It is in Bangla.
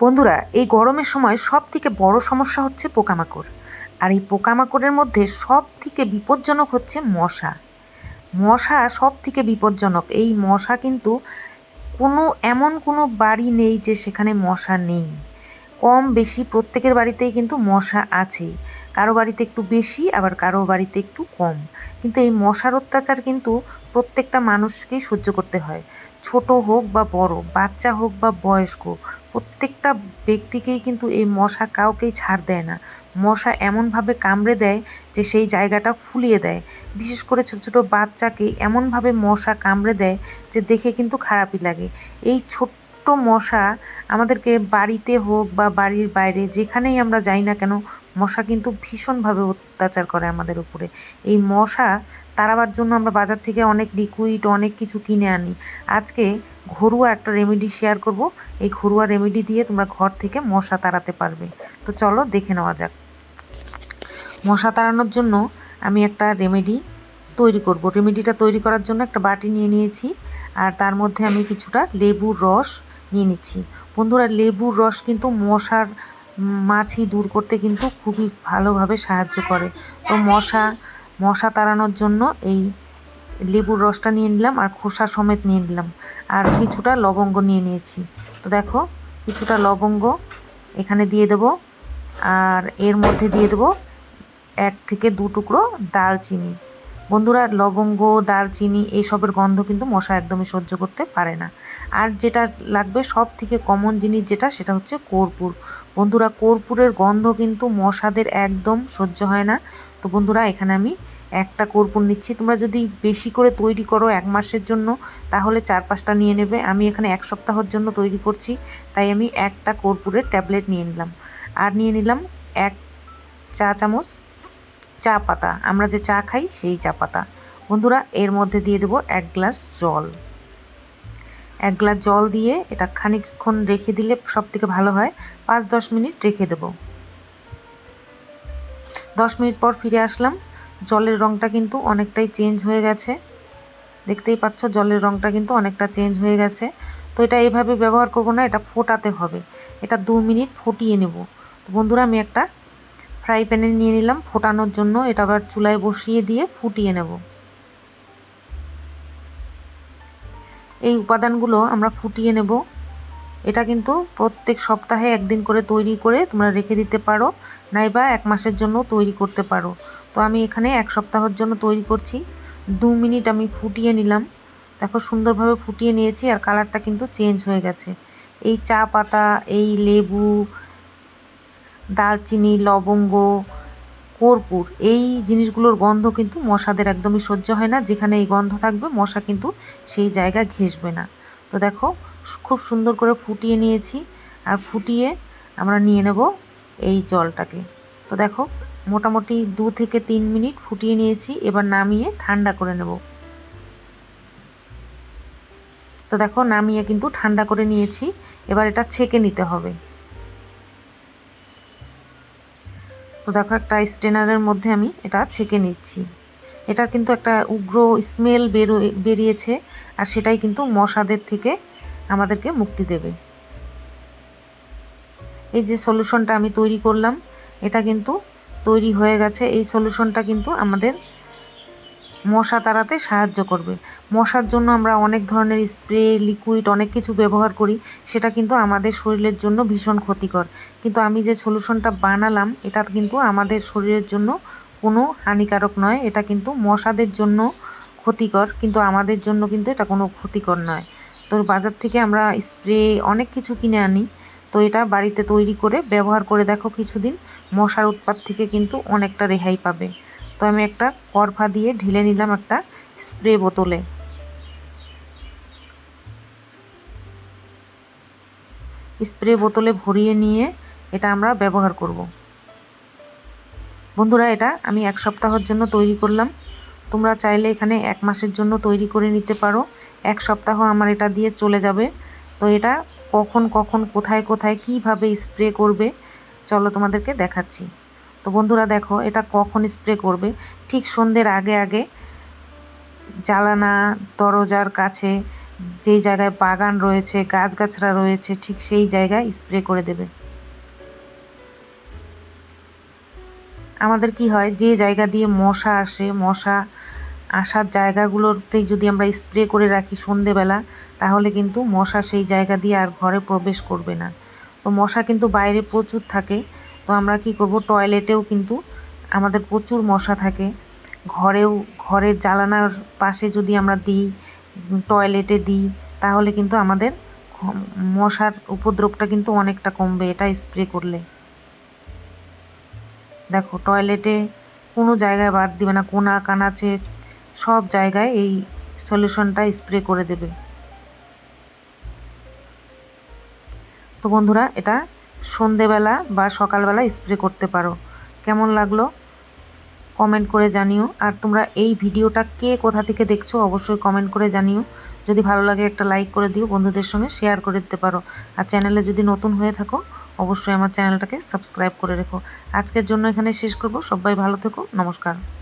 বন্ধুরা, এই গরমের সময় সব থেকে বড় সমস্যা হচ্ছে পোকামাকড়। আর এই পোকামাকড়ের মধ্যে সব থেকে বিপজ্জনক হচ্ছে মশা। মশা সব থেকে বিপজ্জনক। এই মশা কিন্তু কোনো এমন কোনো বাড়ি নেই যে সেখানে মশা নেই। কম বেশি প্রত্যেকের বাড়িতেই কিন্তু মশা আছেই। কারও বাড়িতে একটু বেশি, আবার কারও বাড়িতে একটু কম। কিন্তু এই মশার অত্যাচার কিন্তু প্রত্যেকটা মানুষকেই সহ্য করতে হয়। ছোট হোক বা বড়, বাচ্চা হোক বা বয়স্ক, প্রত্যেকটা ব্যক্তিকেই কিন্তু এই মশা কাউকেই ছাড় দেয় না। মশা এমনভাবে কামড়ে দেয় যে সেই জায়গাটা ফুলিয়ে দেয়। বিশেষ করে ছোটো ছোটো বাচ্চাকে এমনভাবে মশা কামড়ে দেয় যে দেখে কিন্তু খারাপই লাগে। এই ছোট্ট মশা আমাদেরকে বাড়িতে হোক বা বাড়ির বাইরে, যেখানেই আমরা যাই না কেন, মশা কিন্তু ভীষণভাবে অত্যাচার করে আমাদের উপরে। এই মশা তাড়াবার জন্য আমরা বাজার থেকে অনেক লিকুইড অনেক কিছু কিনে আনি। আজকে ঘরোয়া একটা রেমেডি শেয়ার করব। এই ঘরোয়া রেমেডি দিয়ে তোমরা ঘর থেকে মশা তাড়াতে পারবে। তো চলো দেখে নেওয়া যাক। মশা তাড়ানোর জন্য আমি একটা রেমেডি তৈরি করব। রেমেডিটা তৈরি করার জন্য একটা বাটি নিয়ে নিয়েছি। আর তার মধ্যে আমি কিছুটা লেবুর রস নিয়ে নিচ্ছি। বন্ধুরা, লেবুর রস কিন্তু মশার মাছি দূর করতে কিন্তু খুবই ভালোভাবে সাহায্য করে। তো মশা মশা তাড়ানোর জন্য এই লেবুর রসটা নিয়ে নিলাম আর খোসা সমেত নিয়ে নিলাম। আর কিছুটা লবঙ্গ নিয়ে নিয়েছি। তো দেখো, কিছুটা লবঙ্গ এখানে দিয়ে দেব আর এর মধ্যে দিয়ে দেব এক থেকে দু টুকরো দালচিনি। বন্ধুরা, লবঙ্গ, দারচিনি, এইসবের গন্ধ কিন্তু মশা একদমই সহ্য করতে পারে না। আর যেটা লাগবে সব থেকে কমন জিনিস যেটা, সেটা হচ্ছে কর্পূর। বন্ধুরা, কর্পূরের গন্ধ কিন্তু মশাদের একদম সহ্য হয় না। তো বন্ধুরা, এখানে আমি একটা কর্পূর নিচ্ছি। তোমরা যদি বেশি করে তৈরি করো এক মাসের জন্য, তাহলে চার পাঁচটা নিয়ে নেবে। আমি এখানে এক সপ্তাহের জন্য তৈরি করছি, তাই আমি একটা কর্পূরের ট্যাবলেট নিয়ে নিলাম। আর নিয়ে নিলাম এক চা চামচ চা পাতা। আমরা যে চা খাই, সেই চা পাতা। বন্ধুরা, এর মধ্যে দিয়ে দেবো এক গ্লাস জল। এক গ্লাস জল দিয়ে এটা খানিকক্ষণ রেখে দিলে সব থেকে ভালো হয়। পাঁচ দশ মিনিট রেখে দেব। দশ মিনিট পর ফিরে আসলাম। জলের রঙটা কিন্তু অনেকটাই চেঞ্জ হয়ে গেছে। দেখতেই পাচ্ছ, জলের রঙটা কিন্তু অনেকটা চেঞ্জ হয়ে গেছে। তো এটা এভাবে ব্যবহার করব না, এটা ফোটাতে হবে। এটা দু মিনিট ফুটিয়ে নেব। তো বন্ধুরা, আমি একটা ফ্রাই প্যানে নিয়ে নিলাম, ফোটানোর জন্য এটা আবার চুলায় বসিয়ে দিয়ে ফুটিয়ে নেব। এই উপাদানগুলো আমরা ফুটিয়ে নেব। এটা কিন্তু প্রত্যেক সপ্তাহে একদিন করে তৈরি করে তোমরা রেখে দিতে পারো, নাইবা এক মাসের জন্য তৈরি করতে পারো। তো আমি এখানে এক সপ্তাহের জন্য তৈরি করছি। দু মিনিট আমি ফুটিয়ে নিলাম। দেখো সুন্দরভাবে ফুটিয়ে নিয়েছি আর কালারটা কিন্তু চেঞ্জ হয়ে গেছে। এই চা পাতা, এই লেবু দালচিনি লবঙ্গ, কর্পূর, এই জিনিসগুলোর গন্ধ কিন্তু মশাদের একদমই সহ্য হয় না। যেখানে এই গন্ধ থাকবে, মশা কিন্তু সেই জায়গা ঘেসবে না। তো দেখো, খুব সুন্দর করে ফুটিয়ে নিয়েছি। আর ফুটিয়ে আমরা নিয়ে নেব এই জলটাকে। তো দেখো, মোটামুটি দু থেকে তিন মিনিট ফুটিয়ে নিয়েছি। এবার নামিয়ে ঠান্ডা করে নেব। তো দেখো, নামিয়ে কিন্তু ঠান্ডা করে নিয়েছি। এবার এটা ছেঁকে নিতে হবে। তো দেখো একটা স্টেনারের মধ্যে আমি এটা ছেঁকে নিচ্ছি। এটার কিন্তু একটা উগ্র স্মেল বেরো, বেরিয়েছে আর সেটাই কিন্তু মশাদের থেকে আমাদেরকে মুক্তি দেবে। এই যে সলিউশনটা আমি তৈরি করলাম, এটা কিন্তু তৈরি হয়ে গেছে। এই সলিউশনটা কিন্তু আমাদের মশা তাড়াতে সাহায্য করবে। মশার জন্য আমরা অনেক ধরনের স্প্রে লিকুইড অনেক কিছু ব্যবহার করি, সেটা কিন্তু আমাদের শরীরের জন্য ভীষণ ক্ষতিকর। কিন্তু আমি যে সলিউশনটা বানালাম, এটা কিন্তু আমাদের শরীরের জন্য কোনো হানিকারক নয়, এটা কিন্তু মশাদের জন্য ক্ষতিকর, কিন্তু আমাদের জন্য কিন্তু এটা কোনো ক্ষতিকর নয়। তো বাজার থেকে আমরা স্প্রে অনেক কিছু কিনে আনি, তো এটা বাড়িতে তৈরি করে ব্যবহার করে দেখো কিছুদিন, মশার উৎপাত থেকে কিন্তু অনেকটা রেহাই পাবে। তো আমি একটা করফা দিয়ে ঢেলে নিলাম একটা স্প্রে বোতলে। স্প্রে বোতলে ভরিয়ে নিয়ে এটা আমরা ব্যবহার করব। বন্ধুরা, এটা আমি এক সপ্তাহের জন্য তৈরি করলাম। তোমরা চাইলে এখানে এক মাসের জন্য তৈরি করে নিতে পারো। এক সপ্তাহ আমার এটা দিয়ে চলে যাবে। তো এটা কখন কখন, কোথায় কোথায়, কীভাবে স্প্রে করবে, চলো তোমাদেরকে দেখাচ্ছি। তো বন্ধুরা দেখো, এটা কখন স্প্রে করবে? ঠিক সন্ধ্যের আগে আগে জ্বালানা দরজার কাছে যেই জায়গায় বাগান রয়েছে গাছগাছরা রয়েছে, ঠিক সেই জায়গায় স্প্রে করে দেবে। আমাদের কি হয়, যে জায়গা দিয়ে মশা আসে, মশা আসার জায়গাগুলোতেই যদি আমরা স্প্রে করে রাখি সন্ধেবেলা তাহলে কিন্তু মশা সেই জায়গা দিয়ে আর ঘরে প্রবেশ করবে না। তো মশা কিন্তু বাইরে প্রচুর থাকে তো আমরা কি করব? টয়লেটেও কিন্তু আমাদের প্রচুর মশা থাকে। ঘরেও, ঘরের জ্বালানার পাশে যদি আমরা দিই টয়লেটে দিই, তাহলে কিন্তু আমাদের মশার উপদ্রবটা কিন্তু অনেকটা কমবে। এটা স্প্রে করলে। দেখো টয়লেটে কোনো জায়গায় বাদ দিবে না। কোনা, কানাচে সব জায়গায় এই সলিউশনটা স্প্রে করে দেবে। তো বন্ধুরা, এটা সন্ধেবেলা বা সকালবেলা স্প্রে করতে পারো। কেমন লাগল? কমেন্ট করে জানিও। আর তোমরা এই ভিডিওটা কে কোথা থেকে দেখছ অবশ্যই কমেন্ট করে জানিও। যদি ভালো লাগে একটা লাইক করে দিও, বন্ধুদের সঙ্গে শেয়ার করে দিতে পারো। আর চ্যানেলে যদি নতুন হয়ে থাকো, অবশ্যই আমার চ্যানেলটাকে সাবস্ক্রাইব করে রেখো। আজকের জন্য এখানে শেষ করব। সবাই ভালো থেকো। নমস্কার।